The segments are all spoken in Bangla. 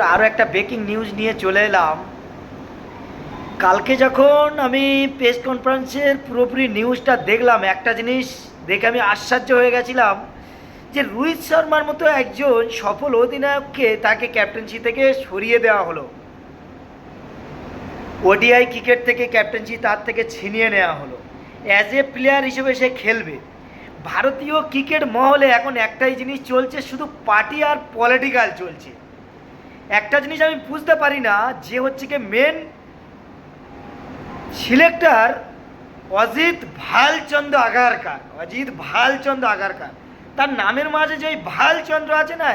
বন্ধুরা আরও একটা ব্রেকিং নিউজ নিয়ে চলে এলাম। কালকে যখন আমি প্রেস কনফারেন্সের পুরোপুরি নিউজটা দেখলাম, একটা জিনিস দেখে আমি আশ্চর্য হয়ে গেছিলাম যে রোহিত শর্মার মতো একজন সফল অধিনায়ককে তাকে ক্যাপ্টেন্সি থেকে সরিয়ে দেওয়া হলো। ওডিআই ক্রিকেট থেকে ক্যাপ্টেন্সি তার থেকে ছিনিয়ে নেওয়া হলো। অ্যাজ এ প্লেয়ার হিসেবে সে খেলবে। ভারতীয় ক্রিকেট মহলে এখন একটাই জিনিস চলছে, শুধু পার্টি আর পলিটিক্যাল চলছে। একটা জিনিস আমি বুঝতে পারি না, যে হচ্ছে কি মেন সিলেক্টর অজিত ভালচন্দ্র আগারকার, অজিত ভালচন্দ্র আগারকার। তার নামের মাঝে যে ওই ভালচন্দ্র আছে না,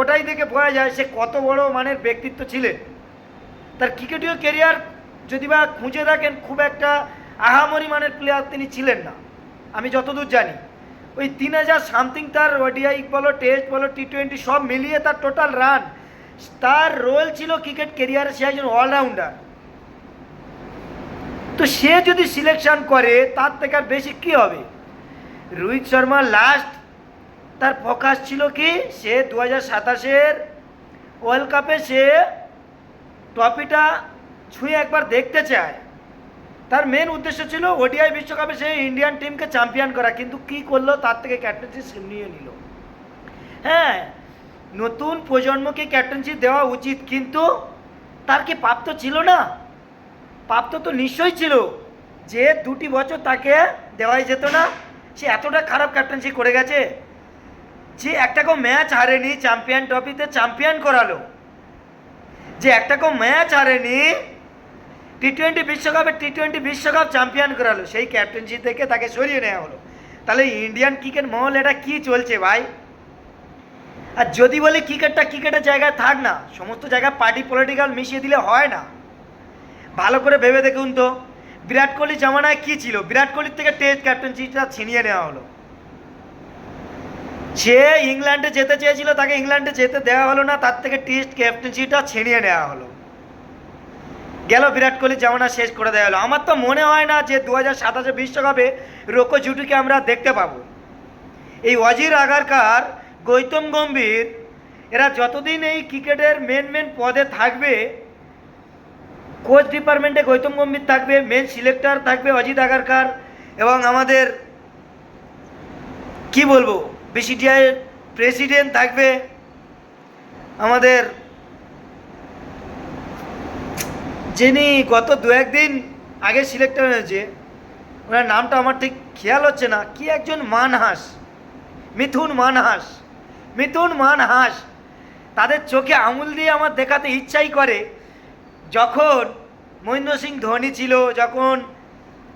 ওটাই দেখে বোঝা যায় সে কত বড় মানের ব্যক্তিত্ব ছিলেন। তার ক্রিকেটীয় কেরিয়ার যদি বা খুঁজে দেখেন, খুব একটা আহামরি মানের প্লেয়ার তিনি ছিলেন না। আমি যতদূর জানি, ওই তিন হাজার সামথিং তার ওডিআই বলো, টেস্ট বলো, টি টোয়েন্টি সব মিলিয়ে তার টোটাল রান তার রোল ছিল ক্রিকেট কেরিয়ারে সে একজন অলরাউন্ডার তো সে যদি সিলেকশন করে, তার থেকে আর বেশি কী হবে? রোহিত শর্মা লাস্ট তার ফোকাস ছিল কি? সে দু হাজার সাতাশের ওয়ার্ল্ড কাপে সে ট্রফিটা ছুঁয়ে একবার দেখতে চায়। তার মেন উদ্দেশ্য ছিল ওডিআই বিশ্বকাপে সে ইন্ডিয়ান টিমকে চ্যাম্পিয়ন করা, কিন্তু কি করল? তার থেকে ক্যাপ্টেন্সি নিয়ে নিল। হ্যাঁ নতুন প্রজন্মকে ক্যাপ্টেন্সি দেওয়া উচিত, কিন্তু তার কি প্রাপ্ত ছিল না? প্রাপ্ত তো নিশ্চয়ই ছিল, যে দুটি বছর তাকে দেওয়াই যেত না, সে এতটা খারাপ ক্যাপ্টেন্সি করে গেছে, যে একটাকেও ম্যাচ হারেনি চ্যাম্পিয়ন ট্রফিতে চ্যাম্পিয়ন করালো, যে একটা একটাকেও ম্যাচ হারেনি টি টোয়েন্টি বিশ্বকাপে টি টোয়েন্টি বিশ্বকাপ চ্যাম্পিয়ন করালো, সেই ক্যাপ্টেন্সি থেকে তাকে সরিয়ে নেওয়া হলো। তাহলে ইন্ডিয়ান ক্রিকেট মহল এটা কি চলছে ভাই? আর যদি বলি ক্রিকেটটা ক্রিকেটের জায়গায় থাক না, সমস্ত জায়গায় পার্টি পলিটিক্যাল মিশিয়ে দিলে হয় না। ভালো করে ভেবে দেখুন তো, বিরাট কোহলি জামানায় কী ছিল? বিরাট কোহলির থেকে টেস্ট ক্যাপ্টেন্সিটা ছিনিয়ে নেওয়া হলো। সে ইংল্যান্ডে যেতে চেয়েছিল, তাকে ইংল্যান্ডে যেতে দেওয়া হলো না, তার থেকে টেস্ট ক্যাপ্টেন্সিটা ছিনিয়ে নেওয়া হলো। গেল বিরাট কোহলি জামানা শেষ করে দেওয়া হলো। আমার তো মনে হয় না যে দু হাজার সাতাশে বিশ্বকাপে রোকো জুটিকে আমরা দেখতে পাবো। এই অজির আগারকার গৌতম গম্ভীর, এরা যতদিন এই ক্রিকেটের মেন মেন পদে থাকবে কোচ ডিপার্টমেন্টে গৌতম গম্ভীর থাকবে মেন সিলেক্টর থাকবে অজিত আগারকার এবং আমাদের, কি বলব বিসিটিআই প্রেসিডেন্ট থাকবে, আমাদের যিনি গত দু একদিন আগে সিলেক্টর হয়েছে, ওনার নামটা আমার ঠিক খেয়াল হচ্ছে না, কি একজন মানহাস, মিথুন মানহাস। মিথুন মানহাস তাদের চোখে আঙুল দিয়ে আমার দেখাতে ইচ্ছাই করে। যখন মহেন্দ্র সিং ধোনি ছিল, যখন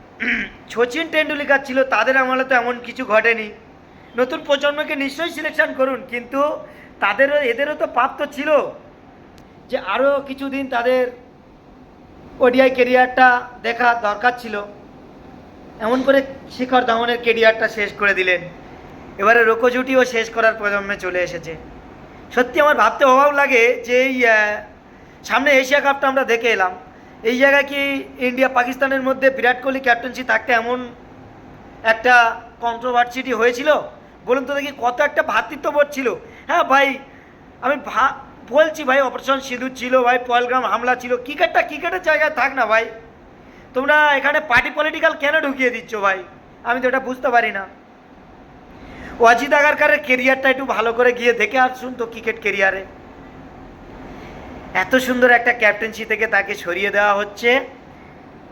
সচিন টেন্ডুলকার ছিল, তাদের আমলে তো এমন কিছু ঘটেনি। নতুন প্রজন্মকে নিশ্চয়ই সিলেকশন করুন, কিন্তু তাদেরও, এদেরও তো প্রাপ্ত ছিল যে আরও কিছুদিন তাদের ওডিআই কেরিয়ারটা দেখা দরকার ছিল। এমন করে শিখর ধাওয়ানের কেরিয়ারটা শেষ করে দিলেন। এবারে রোকোজুটিও শেষ করার প্রজন্মে চলে এসেছে। সত্যি আমার ভাবতে অভাব লাগে যে এই সামনে এশিয়া কাপটা আমরা দেখে এলাম। এই জায়গায় কি ইন্ডিয়া পাকিস্তানের মধ্যে বিরাট কোহলি ক্যাপ্টেন্সি থাকতে এমন একটা কন্ট্রোভার্সিটি হয়েছিল? বলুন তো দেখি কত একটা ভ্রাতৃত্ববোধ ছিল। হ্যাঁ ভাই, আমি ভা, বলছি ভাই অপারেশন সিঁদুর ছিল ভাই পয়লগ্রাম হামলা ছিল। ক্রিকেটটা ক্রিকেটের জায়গায় থাক না ভাই। তোমরা এখানে পার্টি পলিটিক্যাল কেন ঢুকিয়ে দিচ্ছ ভাই? আমি তো এটা বুঝতে পারি না। অজিত আগারকারের কেরিয়ারটা একটু ভালো করে গিয়ে দেখে আসুন তো ক্রিকেট কেরিয়ারে এত সুন্দর একটা ক্যাপ্টেন্সি থেকে তাকে সরিয়ে দেওয়া হচ্ছে।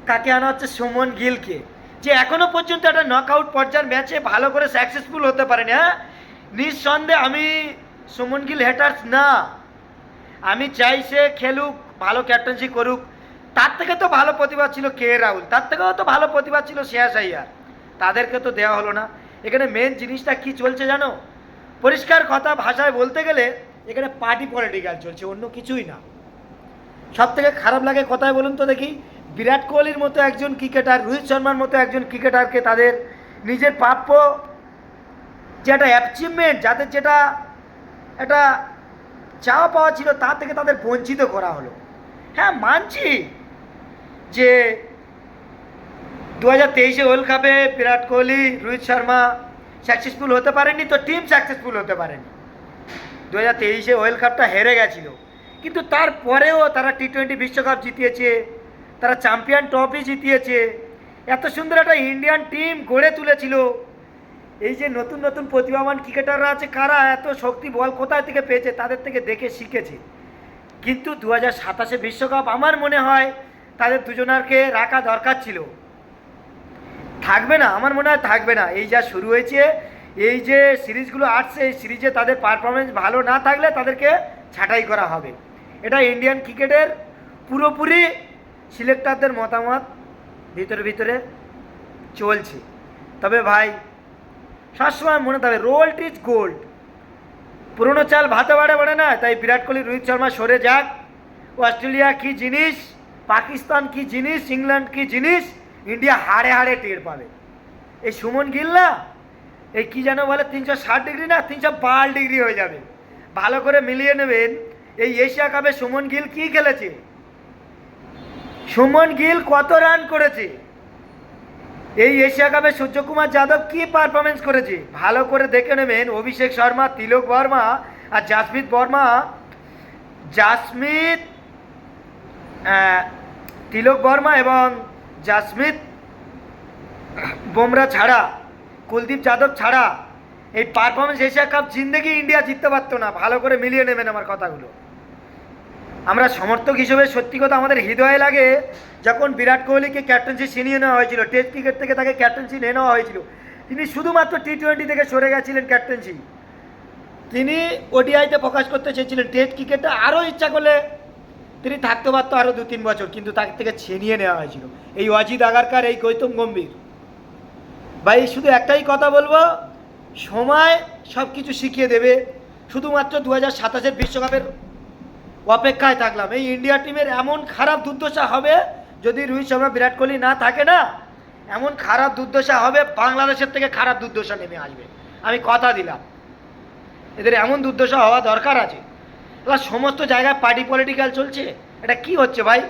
কাকে আনা হচ্ছে? সুমন গিলকে। যে এখনও পর্যন্ত একটা নকআউট পর্যায়ের ম্যাচে ভালো করে সাকসেসফুল হতে পারেনি হ্যাঁ? নিঃসন্দেহে আমি সুমন গিল হেটার্স না। আমি চাই সে খেলুক, ভালো ক্যাপ্টেন্সি করুক। তার থেকে তো ভালো প্রতিভা ছিল কে রাহুল, তার থেকেও তো ভালো প্রতিভা ছিল শ্রেয়াস আইয়ার। তাদেরকে তো দেওয়া হলো না। এখানে মেন জিনিসটা কি চলছে জানো? পরিষ্কার কথা ভাষায় বলতে গেলে এখানে পার্টি পলিটিক্যাল চলছে, অন্য কিছুই না। সব থেকে খারাপ লাগে কথায় বলুন তো দেখি? বিরাট কোহলির মতো একজন ক্রিকেটার রোহিত শর্মার মতো একজন ক্রিকেটারকে তাদের নিজের প্রাপ্য যে একটা অ্যাচিভমেন্ট যাদের যেটা একটা চাওয়া পাওয়া ছিল তা থেকে তাদের বঞ্চিত করা হলো। হ্যাঁ মানছি যে দু হাজার তেইশে ওয়ার্ল্ড কাপে বিরাট কোহলি, রোহিত শর্মা সাকসেসফুল হতে পারেনি তো টিম সাকসেসফুল হতে পারেনি। দু হাজার তেইশে ওয়ার্ল্ড কাপটা হেরে গেছিল। কিন্তু তারপরেও তারা টি টোয়েন্টি বিশ্বকাপ জিতিয়েছে, তারা চ্যাম্পিয়ন ট্রফি জিতিয়েছে, এত সুন্দর একটা ইন্ডিয়ান টিম গড়ে তুলেছিল। এই যে নতুন নতুন প্রতিভাবান ক্রিকেটাররা আছে, কারা এত শক্তি বল কোথায় থেকে পেয়েছে, তাদের থেকে দেখে শিখেছে। কিন্তু দু হাজার সাতাশে বিশ্বকাপ, আমার মনে হয় তাদের দুজনারকে রাখা দরকার ছিল। থাকবে না, আমার মনে হয় থাকবে না। এই যা শুরু হয়েছে, এই যে সিরিজগুলো আসছে, এই সিরিজে তাদের পারফরমেন্স ভালো না থাকলে তাদেরকে ছাঁটাই করা হবে। এটা ইন্ডিয়ান ক্রিকেটের পুরোপুরি সিলেক্টারদের মতামত, ভিতরে ভিতরে চলছে। তবে ভাই, সবসময় মনে থাকবে রোল্ড ইজ গোল্ড পুরনো চাল ভাতে বাড়ে বাড়ে না, তাই বিরাট কোহলি, রোহিত শর্মা সরে যাক। অস্ট্রেলিয়া কি জিনিস? পাকিস্তান কি জিনিস? ইংল্যান্ড কি জিনিস? ইন্ডিয়া হাড়ে হাড়ে টের পাবে। এই সুমন গিল না? এই কি যেন বলে, তিনশো ষাট ডিগ্রি না, তিনশো বাল ডিগ্রি হয়ে যাবে। ভালো করে মিলিয়ে নেবেন, এই এশিয়া কাপে সুমন গিল কি খেলেছে? সুমন গিল কত রান করেছে? এই এশিয়া কাপে সূর্যকুমার যাদব কি পারফরমেন্স করেছে? ভালো করে দেখে নেবেন, অভিষেক শর্মা, তিলক বর্মা আর জাসমিত বর্মা। জাসমিত তিলক বর্মা এবং জাসমিত, বুমরা ছাড়া, কুলদীপ যাদব ছাড়া, এই পারফরমেন্স এশিয়া কাপ জিন্দেগি ইন্ডিয়া জিততে পারতো না। ভালো করে মিলিয়ে নেবেন আমার কথাগুলো। আমরা সমর্থক হিসেবে সত্যি কথা আমাদের হৃদয়ে লাগে, যখন বিরাট কোহলিকে ক্যাপ্টেন্সি ছিনিয়ে নেওয়া হয়েছিল টেস্ট ক্রিকেট থেকে তাকে ক্যাপ্টেন্সি নিয়ে নেওয়া হয়েছিল, তিনি শুধুমাত্র টি টোয়েন্টি থেকে সরে গেছিলেন ক্যাপ্টেন্সি তিনি ওডিআইতে প্রকাশ করতে চেয়েছিলেন টেস্ট ক্রিকেটটা আরও ইচ্ছা করলে তিনি থাকতে পারতো আরও দু তিন বছর, কিন্তু তাকে থেকে ছিনিয়ে নেওয়া হয়েছিল। এই অজিত আগারকার, এই গৌতম গম্ভীর। ভাই, শুধু একটাই কথা বলব, সময় সব কিছু শিখিয়ে দেবে। শুধুমাত্র দু হাজার সাতাশের বিশ্বকাপের অপেক্ষায় থাকলাম। এই ইন্ডিয়া টিমের এমন খারাপ দুর্দশা হবে, যদি রোহিত শর্মা, বিরাট কোহলি না থাকে না, এমন খারাপ দুর্দশা হবে, বাংলাদেশের থেকে খারাপ দুর্দশা নেমে আসবে। আমি কথা দিলাম। এদের এমন দুর্দশা হওয়া দরকার আছে। এবার সমস্ত জায়গায় পার্টি পলিটিক্যাল চলছে? এটা কি হচ্ছে ভাই?